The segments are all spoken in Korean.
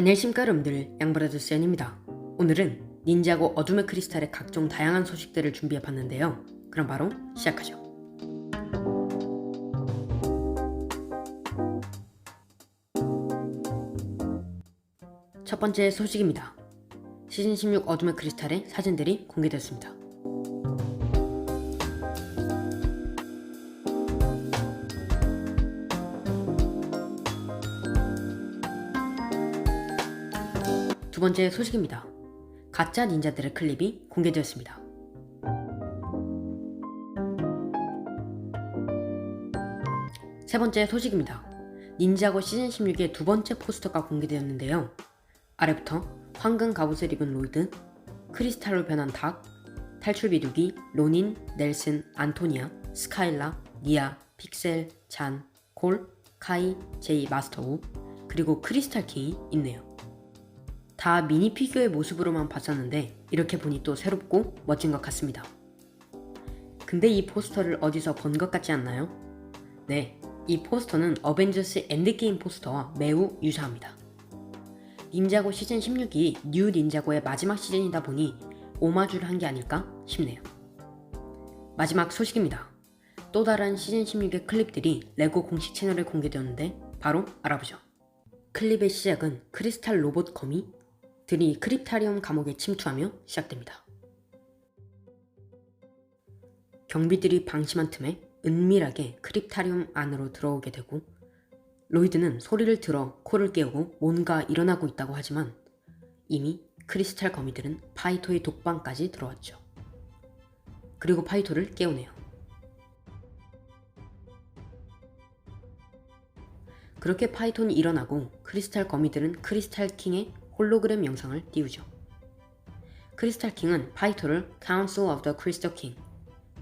안녕하십니까 여러분들 양브라더스 연입니다. 오늘은 닌자고 어둠의 크리스탈의 각종 다양한 소식들을 준비해봤는데요. 그럼 바로 시작하죠. 첫 번째 소식입니다. 시즌 16 어둠의 크리스탈의 사진들이 공개됐습니다. 두 번째 소식입니다. 가짜 닌자들의 클립이 공개되었습니다. 세 번째 소식입니다. 닌자고 시즌 16의 두 번째 포스터가 공개되었는데요. 아래부터 황금 갑옷을 입은 로이드, 크리스탈로 변한 닭, 탈출 비둘기, 로닌, 넬슨, 안토니아, 스카일라, 니아, 픽셀, 잔, 콜, 카이, 제이, 마스터 우, 그리고 크리스탈 킹이 있네요. 다 미니 피규어의 모습으로만 봤었는데 이렇게 보니 또 새롭고 멋진 것 같습니다. 근데 이 포스터를 어디서 본 것 같지 않나요? 네, 이 포스터는 어벤져스 엔드게임 포스터와 매우 유사합니다. 닌자고 시즌 16이 뉴 닌자고의 마지막 시즌이다 보니 오마주를 한 게 아닐까 싶네요. 마지막 소식입니다. 또 다른 시즌 16의 클립들이 레고 공식 채널에 공개되었는데 바로 알아보죠. 클립의 시작은 크리스탈 로봇 거미 들이 크립타리움 감옥에 침투하며 시작됩니다. 경비들이 방심한 틈에 은밀하게 크립타리움 안으로 들어오게 되고 로이드는 소리를 들어 코를 깨우고 뭔가 일어나고 있다고 하지만 이미 크리스탈 거미들은 파이토의 독방까지 들어왔죠. 그리고 파이토를 깨우네요. 그렇게 파이톤이 일어나고 크리스탈 거미들은 크리스탈 킹의 홀로그램 영상을 띄우죠. 크리스탈 킹은 파이토를 Council of the Crystal King,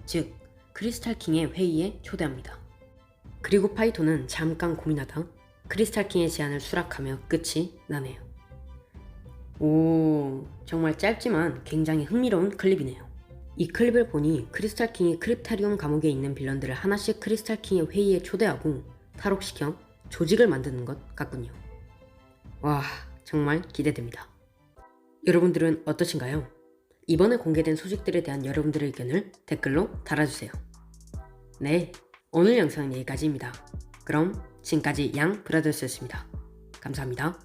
즉 크리스탈 킹의 회의에 초대합니다. 그리고 파이토는 잠깐 고민하다 크리스탈 킹의 제안을 수락하며 끝이 나네요. 오, 정말 짧지만 굉장히 흥미로운 클립이네요. 이 클립을 보니 크리스탈 킹이 크립타리움 감옥에 있는 빌런들을 하나씩 크리스탈 킹의 회의에 초대하고 탈옥시켜 조직을 만드는 것 같군요. 와, 정말 기대됩니다. 여러분들은 어떠신가요? 이번에 공개된 소식들에 대한 여러분들의 의견을 댓글로 달아주세요. 네, 오늘 영상은 여기까지입니다. 그럼 지금까지 양 브라더스였습니다. 감사합니다.